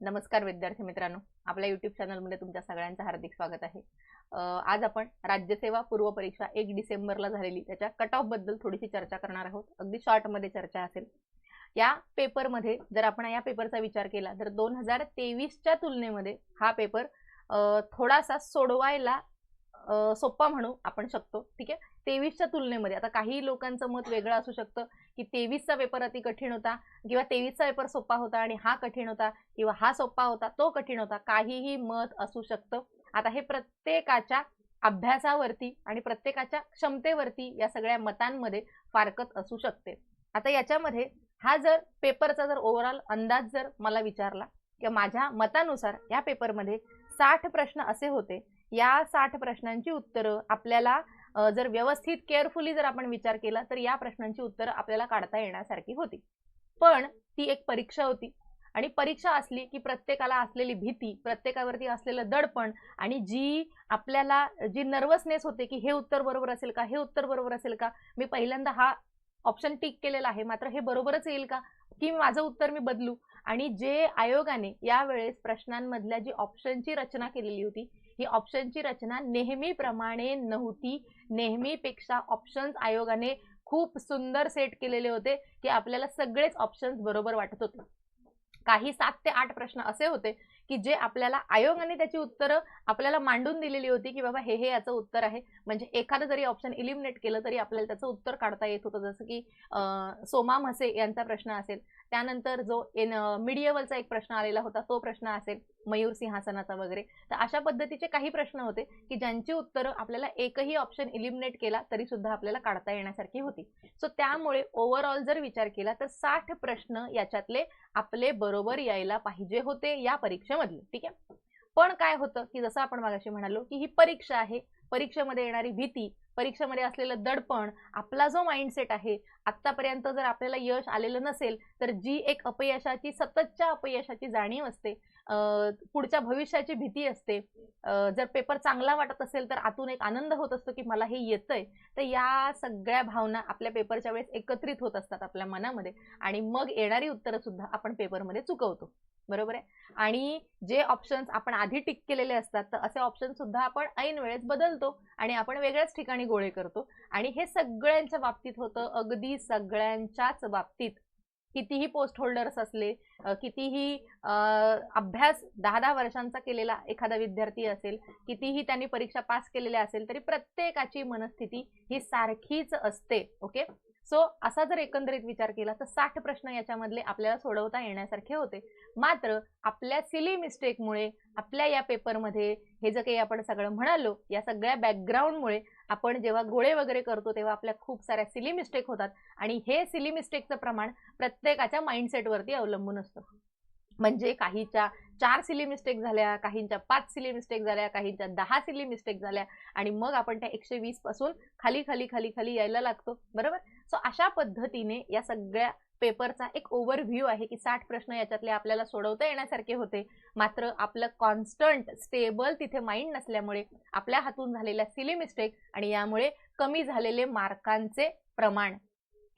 नमस्कार विद्यार्थी मित्रांनो. आपल्या युट्यूब चॅनलमध्ये तुमच्या सगळ्यांचं हार्दिक स्वागत आहे. आज आपण राज्यसेवा पूर्व परीक्षा एक डिसेंबरला झालेली. त्याच्या कट ऑफबद्दल थोडीशी चर्चा करणार आहोत. अगदी शॉर्टमध्ये चर्चा असेल. या पेपरमध्ये जर आपण या पेपरचा विचार केला तर दोन हजार तेवीसच्या तुलनेमध्ये हा पेपर थोडासा सोडवायला सोप्पा सोपा म्हणू आपण शकतो. ठीक आहे? तेवीसच्या तुलनेमध्ये आता काही लोकांचं मत वेगळं असू शकतं. की तेवीसचा पेपर अति कठीण होता किंवा तेवीसचा पेपर सोपा होता आणि हा कठीण होता किंवा हा सोपा होता तो कठीण होता काहीही मत असू शकतं. आता हे प्रत्येकाच्या अभ्यासावरती आणि प्रत्येकाच्या क्षमतेवरती या सगळ्या मतांमध्ये फारकत असू शकते. आता याच्यामध्ये हा जर पेपरचा जर ओव्हरऑल अंदाज जर मला विचारला किंवा माझ्या मतानुसार या पेपरमध्ये साठ प्रश्न असे होते या साठ प्रश्नांची उत्तरं आपल्याला जर व्यवस्थित केअरफुली जर आपण विचार केला तर या प्रश्नांची उत्तरं आपल्याला काढता येण्यासारखी होती. पण ती एक परीक्षा होती. आणि परीक्षा असली की प्रत्येकाला असलेली भीती प्रत्येकावरती असलेलं दडपण आणि जी आपल्याला जी नर्वसनेस होते की हे उत्तर बरोबर असेल का हे उत्तर बरोबर असेल का मी पहिल्यांदा हा ऑप्शन टिक केलेला आहे मात्र हे बरोबरच येईल का की माझं उत्तर मी बदलू? आणि जे आयोगाने यावेळेस प्रश्नांमधल्या जी ऑप्शनची रचना केलेली होती ही ऑप्शनची रचना नेहमीप्रमाणे नव्हती. नेहमीपेक्षा ऑप्शन्स आयोगाने खूप सुंदर सेट केलेले होते की आपल्याला सगळेच ऑप्शन्स बरोबर वाटत होते. काही सात ते आठ प्रश्न असे होते की जे आपल्याला आयोगाने त्याची उत्तरं आपल्याला मांडून दिलेली होती की बाबा हे हे याचं उत्तर आहे. म्हणजे एखादं जरी ऑप्शन इलिमिनेट केलं तरी आपल्याला त्याचं उत्तर काढता येत होतं. जसं की सोमा म्हसे यांचा प्रश्न असेल. त्यानंतर जो एन मिडियवलचा एक प्रश्न आलेला होता तो प्रश्न असेल मयूर सिंहासनाचा वगैरे. तर अशा पद्धतीचे काही प्रश्न होते की ज्यांची उत्तरं आपल्याला एकही ऑप्शन इलिमिनेट केला तरी सुद्धा आपल्याला काढता येण्यासारखी होती. सो त्यामुळे ओव्हरऑल जर विचार केला तर साठ प्रश्न याच्यातले आपले बरोबर यायला पाहिजे होते या परीक्षेमधले. ठीक आहे? पण काय होतं की जसं आपण मागाशी म्हणालो की ही परीक्षा आहे परीक्षेमध्ये येणारी भीती परीक्षेमध्ये असलेलं दडपण आपला जो माइंडसेट आहे आत्तापर्यंत जर आपल्याला यश आलेलं नसेल तर जी एक अपयशाची सततच्या अपयशाची जाणीव असते. पुढच्या भविष्याची भीती असते. जर पेपर चांगला वाटत असेल तर आतून एक आनंद होत असतो की मला हे येतंय. तर या सगळ्या भावना आपल्या पेपरच्या वेळेस एकत्रित होत असतात आपल्या मनामध्ये आणि मग येणारी उत्तरं सुद्धा आपण पेपरमध्ये चुकवतो. बरोबर आहे? आणि जे ऑप्शन्स आपण आधी टिक केलेले असतात तर असे ऑप्शन सुद्धा आपण ऐन वेळेस बदलतो आणि आपण वेगळ्याच ठिकाणी गोळे करतो. आणि हे सगळ्यांच्या बाबतीत होतं अगदी सगळ्यांच्याच बाबतीत. कितीही पोस्ट होल्डर्स असले कितीही अभ्यास दहा दहा वर्षांचा केलेला एखादा विद्यार्थी असेल कितीही त्यांनी परीक्षा पास केलेल्या असेल तरी प्रत्येकाची मनस्थिती ही सारखीच असते ओके सो असा जर एकंदरीत विचार केला तर साठ प्रश्न याच्यामधले आपल्याला सोडवता येण्यासारखे होते. मात्र आपल्या सिली मिस्टेकमुळे आपल्या या पेपरमध्ये हे जे काही आपण सगळं म्हणालो या सगळ्या बॅकग्राऊंडमुळे आपण जेव्हा गोळे वगैरे करतो तेव्हा आपल्या खूप साऱ्या सिली मिस्टेक होतात. आणि हे सिली मिस्टेकचं प्रमाण प्रत्येकाच्या माइंडसेटवरती अवलंबून असतं. म्हणजे काहीच्या चार सिली मिस्टेक झाल्या काहींच्या पाच सिली मिस्टेक झाल्या काहींच्या दहा सिली मिस्टेक झाल्या. आणि मग आपण त्या एकशे वीसपासून खाली खाली खाली खाली यायला लागतो. बरोबर? सो अशा पद्धतीने या सगळ्या पेपरचा एक ओव्हरव्ह्यू आहे की साठ प्रश्न याच्यातले आपल्याला सोडवता येण्यासारखे होते. मात्र आपलं कॉन्स्टंट स्टेबल तिथे माइंड नसल्यामुळे आपल्या हातून झालेल्या सिली मिस्टेक आणि यामुळे कमी झालेले मार्कांचे प्रमाण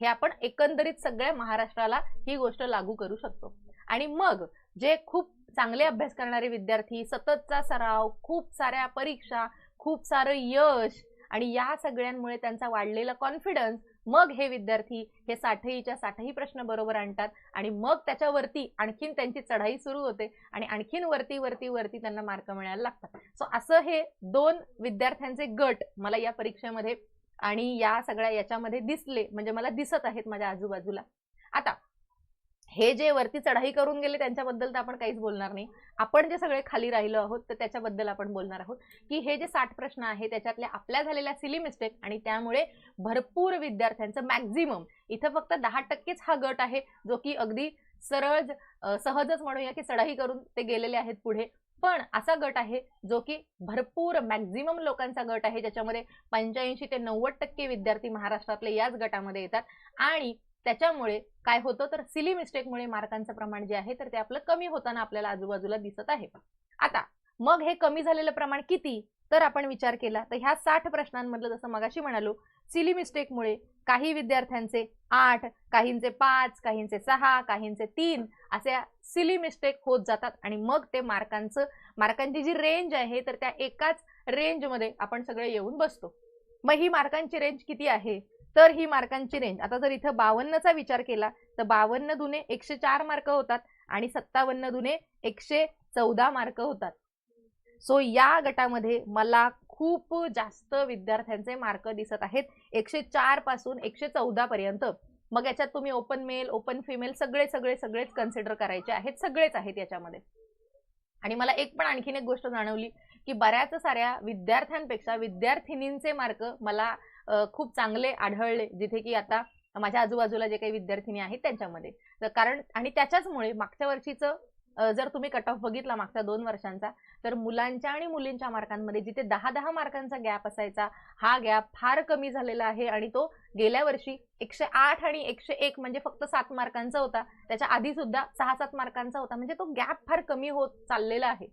हे आपण एकंदरीत सगळ्या महाराष्ट्राला ही गोष्ट लागू करू शकतो. आणि मग जे खूप चांगले अभ्यास करणारे विद्यार्थी सततचा सराव खूप साऱ्या परीक्षा खूप सारं यश आणि या सगळ्यांमुळे त्यांचा वाढलेला कॉन्फिडन्स मग हे विद्यार्थी हे साठईच्या साठही प्रश्न बरोबर आणतात आणि मग त्याच्यावरती आणखीन त्यांची चढाई सुरू होते आणि आणखीन वरती वरती वरती त्यांना मार्क मिळायला लागतात. सो असं हे दोन विद्यार्थ्यांचे गट मला या परीक्षेमध्ये आणि या सगळ्या याच्यामध्ये दिसले म्हणजे मला दिसत आहेत माझ्या आजूबाजूला. आता हे जे वरती चढाई करून गेले त्यांच्याबद्दल तर आपण काहीच बोलणार नाही. आपण जे सगळे खाली राहिलो आहोत तर त्याच्याबद्दल आपण बोलणार आहोत. की हे जे साठ प्रश्न आहे त्याच्यातल्या आपल्या झालेल्या सिली मिस्टेक आणि त्यामुळे भरपूर विद्यार्थ्यांचं मॅक्झिमम इथं फक्त दहा टक्केच हा गट आहे जो की अगदी सरळ सहजच म्हणूया की चढाई करून ते गेलेले आहेत पुढे. पण असा गट आहे जो की भरपूर मॅक्झिमम लोकांचा गट आहे ज्याच्यामध्ये पंच्याऐंशी ते नव्वद टक्के विद्यार्थी महाराष्ट्रातले याच गटामध्ये येतात. आणि त्याच्यामुळे काय होतं तर सिली मिस्टेकमुळे मार्कांचं प्रमाण जे आहे तर ते आपलं कमी होताना आपल्याला आजूबाजूला दिसत आहे. आता मग हे कमी झालेलं प्रमाण किती? तर आपण विचार केला तर ह्या साठ प्रश्नांमधलं जसं मगाशी म्हणालो सिली मिस्टेकमुळे काही विद्यार्थ्यांचे आठ काहींचे पाच काहींचे सहा काहींचे तीन असे सिली मिस्टेक होत जातात आणि मग ते मार्कांचं मार्कांची जी रेंज आहे तर त्या एकाच रेंजमध्ये आपण सगळे येऊन बसतो. मग ही मार्कांची रेंज किती आहे? तर ही मार्कांची रेंज आता जर इथं बावन्नचा विचार केला तर बावन्न दुने एकशे चार मार्क होतात आणि सत्तावन्न दुने एकशे चौदा मार्क होतात. सो या गटामध्ये मला खूप जास्त विद्यार्थ्यांचे मार्क दिसत आहेत. एकशे चारपासून एकशे चौदा पर्यंत. मग याच्यात तुम्ही ओपन मेल ओपन फिमेल सगळे सगळे सगळेच कन्सिडर करायचे आहेत. सगळेच आहेत याच्यामध्ये. आणि मला एक पण आणखीन एक गोष्ट जाणवली की बऱ्याच साऱ्या विद्यार्थ्यांपेक्षा विद्यार्थिनींचे मार्क मला खूप चांगले आढळले जिथे की आता माझ्या आजूबाजूला जे काही विद्यार्थिनी आहेत त्यांच्यामध्ये. तर कारण आणि त्याच्याचमुळे मागच्या वर्षीचं जर तुम्ही कट ऑफ बघितला मागच्या दोन वर्षांचा तर मुलांच्या आणि मुलींच्या मार्कांमध्ये जिथे दहा दहा मार्कांचा गॅप असायचा हा गॅप फार कमी झालेला आहे आणि तो गेल्या वर्षी एकशे आठ आणि एकशे एक म्हणजे फक्त सात मार्कांचा होता. त्याच्या आधी सुद्धा सहा सात मार्कांचा होता. म्हणजे तो गॅप फार कमी होत चाललेला आहे.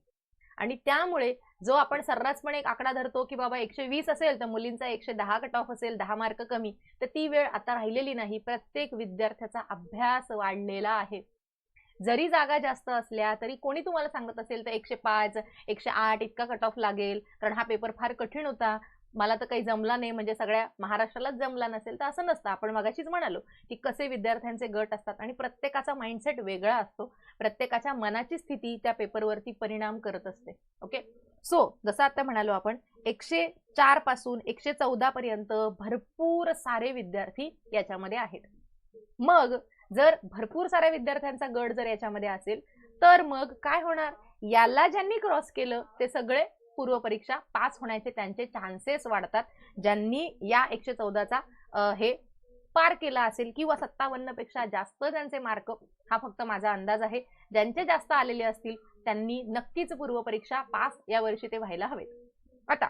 आणि त्यामुळे जो आपण सर्रासपणे एक आकडा धरतो की बाबा एकशे वीस असेल तर मुलींचा एकशे दहा कट ऑफ असेल दहा मार्क कमी तर ती वेळ आता राहिलेली नाही. प्रत्येक विद्यार्थ्याचा अभ्यास वाढलेला आहे. जरी जागा जास्त असल्या तरी कोणी तुम्हाला सांगत असेल तर एकशे पाच एकशे आठ इतका कट ऑफ लागेल. कारण हा पेपर फार कठीण होता. मला तर काही जमला नाही म्हणजे सगळ्या महाराष्ट्रालाच जमला नसेल तर असं नसतं. आपण मगाशीच म्हणालो की कसे विद्यार्थ्यांचे गट असतात आणि प्रत्येकाचा माइंडसेट वेगळा असतो. प्रत्येकाच्या मनाची स्थिती त्या पेपरवरती परिणाम करत असते. ओके सो जसं आता म्हणालो आपण एकशे चारपासून एकशे चौदा पर्यंत भरपूर सारे विद्यार्थी याच्यामध्ये आहेत. मग जर भरपूर साऱ्या विद्यार्थ्यांचा गट जर याच्यामध्ये असेल तर मग काय होणार? याला ज्यांनी क्रॉस केलं ते सगळे पूर्वपरीक्षा पास होण्याचे त्यांचे चान्सेस वाढतात. ज्यांनी या एकशे चौदाचा हे पार केला असेल किंवा सत्तावन्नपेक्षा जास्त ज्यांचे मार्क हा फक्त माझा अंदाज आहे. ज्यांचे जास्त आलेले असतील त्यांनी नक्कीच पूर्वपरीक्षा पास या वर्षी ते व्हायला हवेत. आता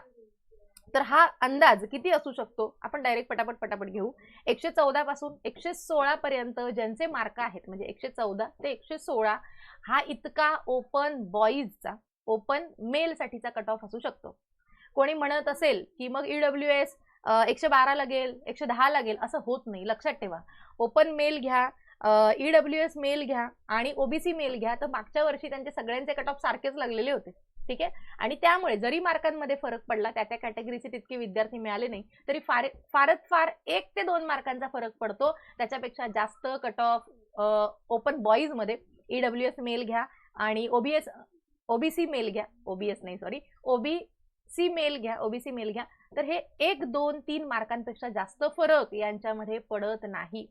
तर हा अंदाज किती असू शकतो? आपण डायरेक्ट पटापट पटापट घेऊ. एकशे चौदा पासून एकशे सोळा पर्यंत ज्यांचे मार्क आहेत म्हणजे एकशे चौदा ते एकशे सोळा हा इतका ओपन बॉईजचा ओपन मेलसाठीचा कट ऑफ असू शकतो. कोणी म्हणत असेल की मग ईडब्ल्यू एस एकशे बारा लागेल एकशे दहा लागेल असं होत नाही. लक्षात ठेवा. ओपन मेल घ्या ईडब्ल्यू एस मेल घ्या आणि ओबीसी मेल घ्या तर मागच्या वर्षी त्यांचे सगळ्यांचे कट ऑफ सारखेच लागलेले होते. ठीक आहे? आणि त्यामुळे जरी मार्कांमध्ये फरक पडला त्या त्या कॅटेगरीचे तितके विद्यार्थी मिळाले नाही तरी फार फारच फार एक ते दोन मार्कांचा फरक पडतो. त्याच्यापेक्षा जास्त कट ऑफ ओपन बॉईजमध्ये ईडब्ल्यू एस मेल घ्या आणि ओबीएस ओबीसी मेल घ्या. ओबीएस नाही सॉरी ओबीसी मेल घ्या ओबीसी मेल घ्या. तर हे एक दोन तीन मार्कांपेक्षा जास्त फरक यांच्यामध्ये पडत नाही.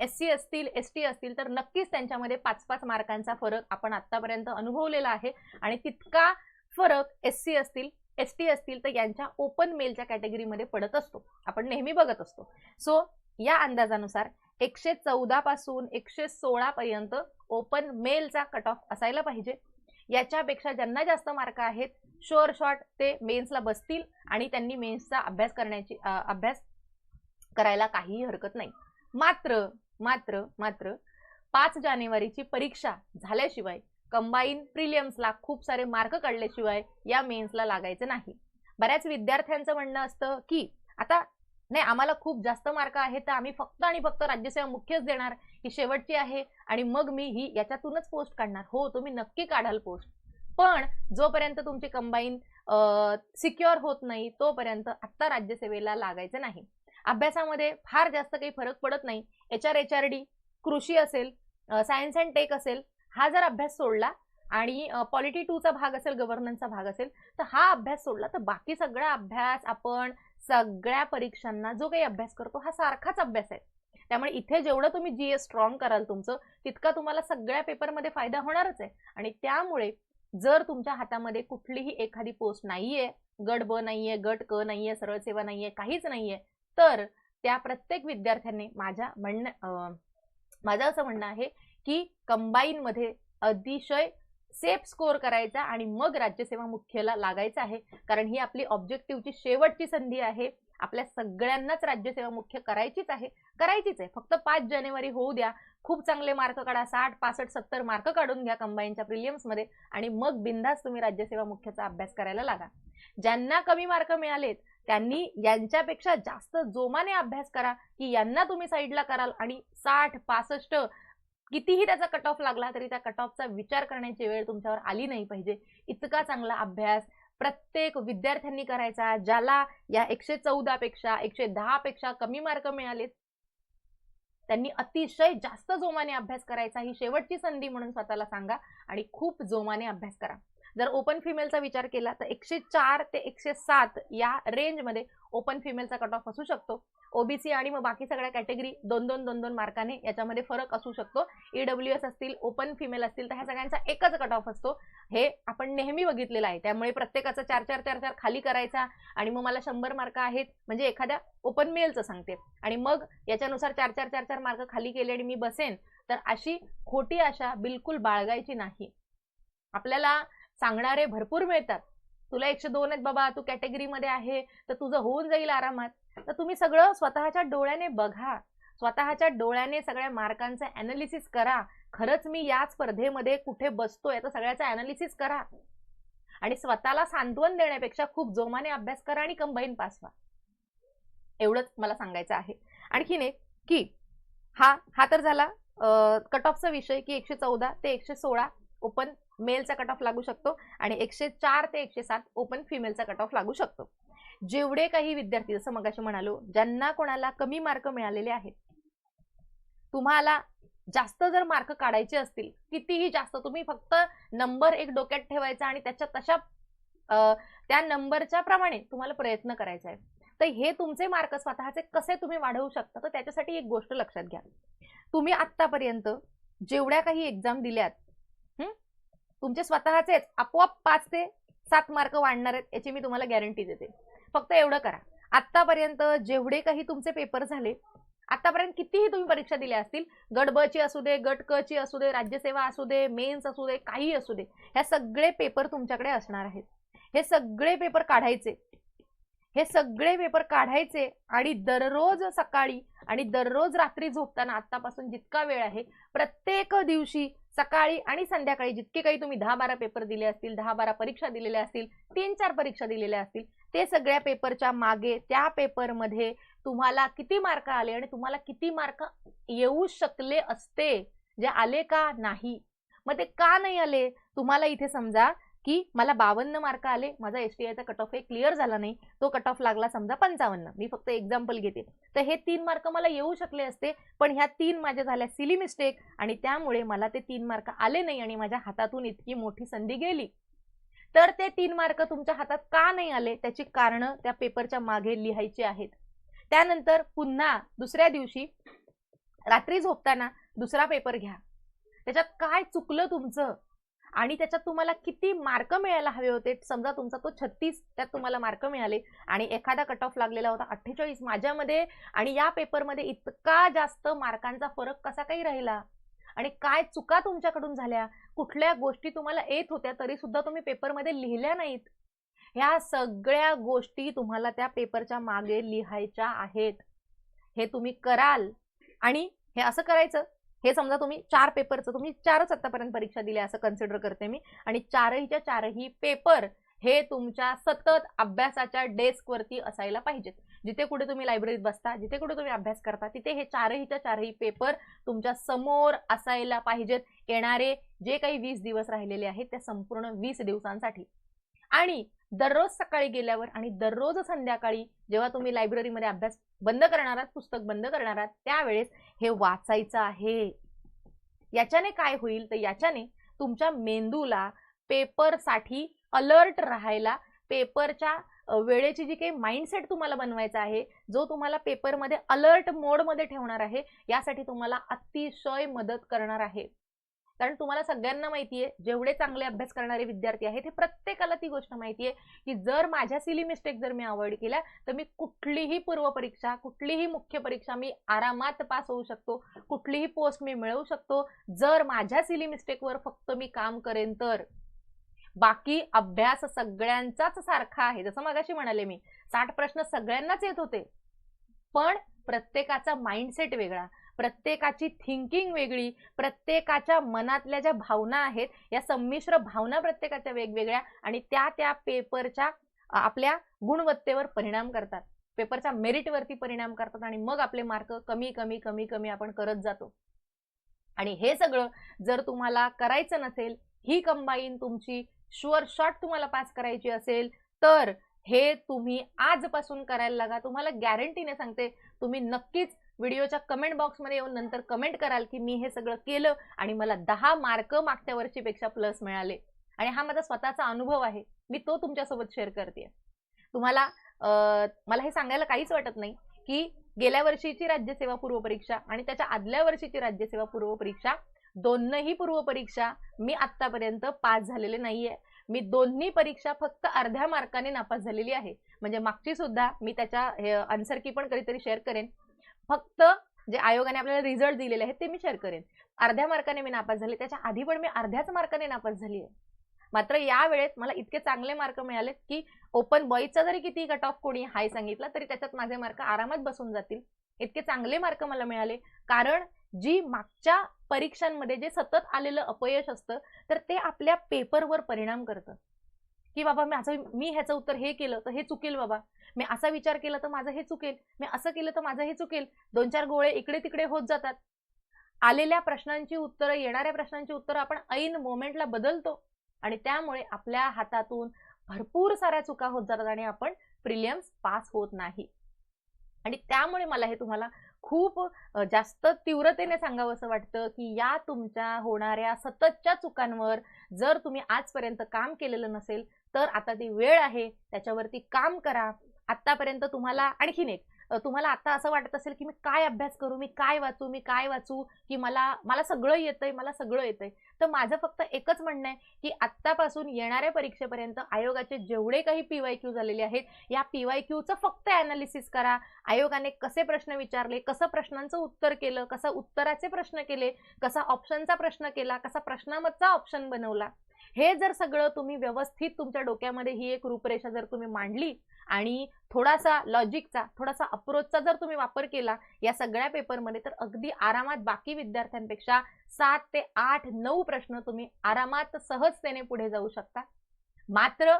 एस सी असतील एस टी असतील तर नक्कीच त्यांच्यामध्ये पाच पाच मार्कांचा फरक आपण आतापर्यंत अनुभवलेला आहे. आणि तितका फरक एस सी असतील एस टी असतील तर यांच्या ओपन मेलच्या कॅटेगरीमध्ये पडत असतो. आपण नेहमी बघत असतो. सो या अंदाजानुसार एकशे चौदा पासून एकशे सोळा पर्यंत ओपन मेलचा कट ऑफ असायला पाहिजे. याच्यापेक्षा ज्यांना जास्त मार्क आहेत शोअर शॉर्ट ते मेन्सला बसतील आणि त्यांनी मेन्सचा अभ्यास करण्याची अभ्यास करायला काहीही हरकत नाही. मात्र मात्र मात्र पाच जानेवारीची परीक्षा झाल्याशिवाय कंबाईन प्रिलियम्सला खूप सारे मार्क काढल्याशिवाय या मेन्सला लागायचं नाही. बऱ्याच विद्यार्थ्यांचं म्हणणं असतं की आता नाही आम्हाला खूप जास्त मार्क आहेत तर आम्ही फक्त आणि फक्त राज्यसेवा मुख्यच देणार ही शेवटची आहे आणि मग मी ही याच्यातूनच पोस्ट काढणार. हो तुम्ही नक्की काढाल पोस्ट. पण जोपर्यंत तुमची कंबाईन सिक्युअर होत नाही तोपर्यंत आत्ता राज्यसेवेला लागायचं नाही. अभ्यासामध्ये फार जास्त काही फरक पडत नाही. H R H R D कृषी असेल सायन्स अँड टेक असेल हा जर अभ्यास सोडला आणि पॉलिटी टूचा भाग असेल गव्हर्नन्सचा भाग असेल तर हा अभ्यास सोडला तर बाकी सगळा अभ्यास आपण सगळ्या परीक्षांना जो काही अभ्यास करतो हा सारखाच अभ्यास आहे. त्यामुळे इथे जेवढं तुम्ही जी एस स्ट्रॉंग कराल तुमचं तितका तुम्हाला सगळ्या पेपरमध्ये फायदा होणारच आहे. आणि त्यामुळे जर तुमच्या हातामध्ये कुठलीही एखादी पोस्ट नाहीये गट ब नाहीये गट क नाहीये सरळ सेवा नाहीये काहीच नाहीये तर त्या प्रत्येक विद्यार्थ्यांनी माझ्या म्हणणं माझं असं म्हणणं आहे की कंबाईनमध्ये अतिशय सेफ स्कोअर करायचा आणि मग राज्यसेवा मुख्यला लागायचं आहे. कारण ही आपली ऑब्जेक्टिव्हची शेवटची संधी आहे. आपल्या सगळ्यांनाच राज्यसेवा मुख्य करायचीच आहे. करायचीच आहे. फक्त पाच जानेवारी होऊ द्या. खूप चांगले मार्क काढा. साठ पासष्ट सत्तर मार्क काढून घ्या कंबाईनच्या प्रिलियम्समध्ये आणि मग बिंदास तुम्ही राज्यसेवा मुख्याचा अभ्यास करायला लागा. ज्यांना कमी मार्क मिळालेत त्यांनी यांच्यापेक्षा जास्त जोमाने अभ्यास करा की यांना तुम्ही साईडला कराल आणि साठ पासष्ट कितीही त्याचा कट ऑफ लागला तरी त्या कट ऑफचा विचार करण्याची वेळ तुमच्यावर आली नाही पाहिजे. इतका चांगला अभ्यास प्रत्येक विद्यार्थ्यांनी करायचा ज्याला या एकशे चौदा पेक्षा एकशे दहा पेक्षा कमी मार्क मिळाले त्यांनी अतिशय जास्त जोमाने अभ्यास करायचा. ही शेवटची संधी म्हणून स्वतःला सांगा आणि खूप जोमाने अभ्यास करा. जर ओपन फिमेलचा विचार केला तर एकशे चार ते एकशे सात या रेंजमध्ये ओपन फिमेलचा कट ऑफ असू शकतो. ओबीसी आणि मग बाकी सगळ्या कॅटेगरी दोन दोन दोन दोन मार्काने याच्यामध्ये फरक असू शकतो. ईडब्ल्यू एस असतील ओपन फिमेल असतील तर ह्या सगळ्यांचा एकच कट ऑफ असतो. हे आपण नेहमी बघितलेलं आहे. त्यामुळे प्रत्येकाचा चार चार चार चार खाली करायचा आणि मग मला शंभर मार्क आहेत म्हणजे एखाद्या ओपन मेलचं सांगते. आणि मग याच्यानुसार चार चार चार चार मार्क खाली केले आणि मी बसेन तर अशी खोटी आशा बिलकुल बाळगायची नाही. आपल्याला सांगणारे भरपूर मिळतात. तुला एकशे दोन आहेत बाबा तू कॅटेगरीमध्ये आहे तर तुझं होऊन जाईल आरामात. तर तुम्ही सगळं स्वतःच्या डोळ्याने बघा. स्वतःच्या डोळ्याने सगळ्या मार्कांचं अनालिसिस करा. खरंच मी या स्पर्धेमध्ये कुठे बसतोय तर सगळ्याचं अनालिसिस करा. आणि स्वतःला सांत्वन देण्यापेक्षा खूप जोमाने अभ्यास करा आणि कंबाईन पास व्हा. एवढंच मला सांगायचं आहे. आणखीन एक की हा हा तर झाला कट ऑफचा विषय की एकशे चौदा ते एकशे सोळा ओपन मेलचा कट ऑफ लागू शकतो आणि एकशे चार ते एकशे सात ओपन फिमेलचा कट ऑफ लागू शकतो. जेवढे काही विद्यार्थी जसं मगाशी म्हणालो ज्यांना कोणाला कमी मार्क मिळालेले आहेत तुम्हाला जास्त जर मार्क काढायचे असतील कितीही जास्त तुम्ही फक्त नंबर एक डोक्यात ठेवायचा आणि त्याच्या तशा त्या नंबरच्या प्रमाणे तुम्हाला प्रयत्न करायचा आहे. तर हे तुमचे मार्क स्वतःचे कसे तुम्ही वाढवू शकता तर त्याच्यासाठी एक गोष्ट लक्षात घ्या. तुम्ही आत्तापर्यंत जेवढ्या काही एक्झाम दिल्यात तुमचे स्वतःचेच आपोआप पाच ते सात मार्क वाढणार आहेत याची मी तुम्हाला गॅरंटी देते. फक्त एवढं करा. आत्तापर्यंत जेवढे काही तुमचे पेपर झाले आतापर्यंत कितीही तुम्ही परीक्षा दिल्या असतील गट ब ची असू दे गट क ची असू दे राज्यसेवा असू दे मेन्स असू दे काही असू दे ह्या सगळे पेपर तुमच्याकडे असणार आहेत. हे सगळे पेपर काढायचे. हे सगळे पेपर काढायचे आणि दररोज सकाळी आणि दररोज रात्री झोपताना आत्तापासून जितका वेळ आहे प्रत्येक दिवशी सकाळी आणि संध्याकाळी जितके काही तुम्ही दहा बारा पेपर दिले असतील दहा बारा परीक्षा दिलेल्या असतील तीन चार परीक्षा दिलेल्या असतील ते सगळ्या पेपरच्या मागे त्या पेपरमध्ये तुम्हाला किती मार्क आले आणि तुम्हाला किती मार्क येऊ शकले असते? जे आले का नाही? मग ते का नाही आले? तुम्हाला इथे समजा की मला बावन्न मार्क आले माझा एस टी आयचा कट ऑफ हे क्लिअर झाला नाही तो कट ऑफ लागला समजा पंचावन्न. मी फक्त एक्झाम्पल घेते. तर हे तीन मार्क मला येऊ शकले असते पण ह्या तीन माझ्या झाल्या सिली मिस्टेक आणि त्यामुळे मला ते तीन मार्क आले नाही आणि माझ्या हातातून इतकी मोठी संधी गेली. तर ते तीन मार्क तुमच्या हातात का नाही आले? त्याची कारणं त्या पेपरच्या मागे लिहायची आहेत. त्यानंतर पुन्हा दुसऱ्या दिवशी रात्री झोपताना दुसरा पेपर घ्या. त्याच्यात काय चुकलं तुमचं? आणि त्याच्यात तुम्हाला किती मार्क मिळायला हवे होते? समजा तुमचा तो छत्तीस त्यात तुम्हाला मार्क मिळाले आणि एखादा कट ऑफ लागलेला होता अठ्ठेचाळीस माझ्यामध्ये आणि या पेपरमध्ये इतका जास्त मार्कांचा फरक कसा काही राहिला? आणि काय चुका तुमच्याकडून झाल्या? कुठल्या गोष्टी तुम्हाला येत होत्या तरी सुद्धा तुम्ही पेपरमध्ये लिहिल्या नाहीत. ह्या सगळ्या गोष्टी तुम्हाला त्या पेपरच्या मागे लिहायच्या आहेत. हे तुम्ही कराल आणि हे असं करायचं. हे समजा तुम्ही चार पेपरचं तुम्ही चारच आतापर्यंत परीक्षा दिल्या असं कन्सिडर करते मी. आणि चारहीच्या चारही पेपर हे तुमच्या सतत अभ्यासाच्या डेस्कवरती असायला पाहिजेत. जिथे कुठे तुम्ही लायब्ररीत बसता जिथे कुठे तुम्ही अभ्यास करता तिथे हे चारहीच्या चारही पेपर तुमच्यासमोर असायला पाहिजेत. येणारे जे काही वीस दिवस राहिलेले आहेत त्या संपूर्ण वीस दिवसांसाठी. आणि दररोज सकाळी गेल्यावर आणि दररोज संध्याकाळी जेव्हा तुम्ही लायब्ररीमध्ये अभ्यास बंद करणार आहात पुस्तक बंद करणार आहात त्यावेळेस हे वाचायचं आहे. याच्याने काय होईल? तर याच्याने तुमच्या मेंदूला पेपरसाठी अलर्ट राहायला पेपरच्या वेळेची जी काही माइंडसेट तुम्हाला बनवायचा आहे जो तुम्हाला पेपरमध्ये अलर्ट मोडमध्ये ठेवणार आहे यासाठी तुम्हाला अतिशय मदत करणार आहे. कारण तुम्हाला सगळ्यांना माहिती आहे जेवढे चांगले अभ्यास करणारे विद्यार्थी आहेत हे प्रत्येकाला ती गोष्ट माहिती आहे की जर माझ्या सिली मिस्टेक जर मी अवॉइड केल्या तर मी कुठलीही पूर्व परीक्षा कुठलीही मुख्य परीक्षा मी आरामात पास होऊ शकतो कुठलीही पोस्ट मी मिळवू शकतो. जर माझ्या सिली मिस्टेकवर फक्त मी काम करेन तर. बाकी अभ्यास सगळ्यांचाच सारखा आहे. जसं मगाशी म्हणाले मी साठ प्रश्न सगळ्यांनाच येत होते. पण प्रत्येकाचा माइंडसेट वेगळा. प्रत्येकाची थिंकिंग वेगळी प्रत्येकाच्या मनातल्या ज्या भावना आहेत या संमिश्र भावना प्रत्येकाच्या वेगवेगळ्या आणि त्या त्या पेपरच्या आपल्या गुणवत्तेवर परिणाम करतात. पेपरच्या मेरिटवरती परिणाम करतात आणि मग आपले मार्क कमी कमी कमी कमी आपण करत जातो. आणि हे सगळं जर तुम्हाला करायचं नसेल ही कंबाईन तुमची शुअर शॉट तुम्हाला पास करायची असेल तर हे तुम्ही आजपासून करायला लागा. तुम्हाला गॅरंटीने सांगते तुम्ही नक्कीच व्हिडिओच्या कमेंट बॉक्समध्ये येऊन नंतर कमेंट कराल की मी हे सगळं केलं आणि मला दहा मार्क मागच्या वर्षीपेक्षा प्लस मिळाले. आणि हा माझा स्वतःचा अनुभव आहे. मी तो तुमच्यासोबत शेअर करते तुम्हाला मला हे सांगायला काहीच वाटत नाही की गेल्या वर्षीची राज्यसेवा पूर्व परीक्षा आणि त्याच्या आदल्या वर्षीची राज्यसेवा पूर्व परीक्षा दोनही पूर्व परीक्षा मी आतापर्यंत पास झालेले नाहीये. मी दोन्ही परीक्षा फक्त अर्ध्या मार्काने नापास झालेली आहे. म्हणजे मागची सुद्धा मी त्याच्या आन्सर की पण कधीतरी शेअर करेन. फक्त जे आयोगाने आपल्याला रिझल्ट दिलेले आहेत ते मी शेअर करेन. अर्ध्या मार्काने मी नापास झाले त्याच्या आधी पण मी अर्ध्याच मार्काने नापास झाली आहे. मात्र यावेळेस मला इतके चांगले मार्क मिळाले की ओपन बॉईजचा जरी किती कट ऑफ कोणी हाय सांगितला तरी त्याच्यात माझे मार्क आरामात बसून जातील. इतके चांगले मार्क मला मिळाले. कारण जी मागच्या परीक्षांमध्ये जे सतत आलेलं अपयश असतं तर ते आपल्या पेपरवर परिणाम करतं. की बाबा मी असं मी ह्याचं उत्तर हे केलं तर हे चुकेल बाबा. मी असा विचार केला तर माझं हे चुकेल. मी असं केलं तर माझं हे चुकेल. दोन चार गोळे इकडे तिकडे होत जातात. आलेल्या प्रश्नांची उत्तरं येणाऱ्या प्रश्नांची उत्तरं आपण ऐन मोमेंटला बदलतो. आणि त्यामुळे आपल्या हातातून भरपूर साऱ्या चुका होत जातात आणि आपण प्रिलियम्स पास होत नाही. आणि त्यामुळे मला हे तुम्हाला खूप जास्त तीव्रतेने सांगावं असं वाटतं की या तुमच्या होणाऱ्या सततच्या चुकांवर जर तुम्ही आजपर्यंत काम केलेलं नसेल तर आता ती वेळ आहे त्याच्यावरती काम करा. आतापर्यंत तुम्हाला आणखीन एक तुम्हाला आता असं वाटत असेल की मी काय अभ्यास करू मी काय वाचू मी काय वाचू की मला मला सगळं येतंय मला सगळं येतंय. तर माझं फक्त एकच म्हणणं आहे की आत्तापासून येणाऱ्या परीक्षेपर्यंत आयोगाचे जेवढे काही पीवाय क्यू झालेले आहेत या पीवाय क्यूचं फक्त अनालिसिस करा. आयोगाने कसे प्रश्न विचारले कसं प्रश्नांचं उत्तर केलं कसं उत्तराचे प्रश्न केले कसा ऑप्शनचा प्रश्न केला कसा प्रश्नामधचा ऑप्शन बनवला. हे जर सगळं तुम्ही व्यवस्थित तुमच्या डोक्यामध्ये ही एक रूपरेषा जर तुम्ही मांडली आणि थोडासा लॉजिकचा थोडासा अप्रोचचा जर तुम्ही वापर केला या सगळ्या पेपरमध्ये तर अगदी आरामात बाकी विद्यार्थ्यांपेक्षा सात ते आठ नऊ प्रश्न तुम्ही आरामात सहजतेने पुढे जाऊ शकता. मात्र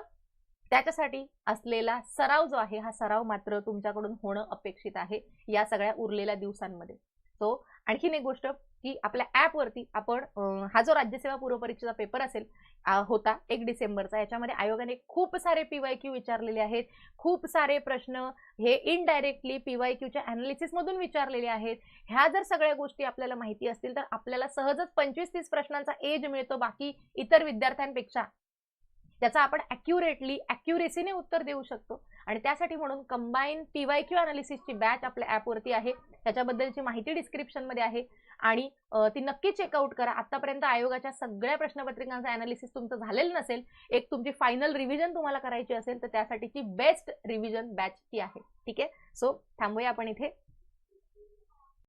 त्याच्यासाठी असलेला सराव जो आहे हा सराव मात्र तुमच्याकडून होणं अपेक्षित आहे या सगळ्या उरलेल्या दिवसांमध्ये. सो आणखीन एक गोष्ट की आपल्या ॲपवरती आपण हा जो राज्यसेवा पूर्वपरीक्षेचा पेपर असेल होता. एक डिसेंबरचा. याच्यामध्ये आयोगाने खूप सारे पीवाय क्यू विचारलेले आहेत. खूप सारे प्रश्न हे इनडायरेक्टली पीवाय क्यूच्या अनालिसिसमधून विचारलेले आहेत. ह्या जर सगळ्या गोष्टी आपल्याला माहिती असतील तर आपल्याला सहजच पंचवीस तीस प्रश्नांचा एज मिळतो बाकी इतर विद्यार्थ्यांपेक्षा. त्याचा आपण ॲक्युरेटली ॲक्युरेसीने उत्तर देऊ शकतो. आणि त्यासाठी म्हणून कंबाईन पीवाय क्यू अनालिसिसची बॅच आपल्या ॲपवरती आहे. त्याच्याबद्दलची माहिती डिस्क्रिप्शनमध्ये आहे. आणि ती नक्की चेकआउट करा. आतापर्यंत आयोगाच्या सगळ्या प्रश्नपत्रिकांचं अनालिसिस तुमचं झालेलं नसेल एक तुमची फायनल रिव्हिजन तुम्हाला करायची असेल तर त्यासाठीची बेस्ट रिव्हिजन बॅच ती आहे. ठीक आहे? सो थांबूया आपण इथे.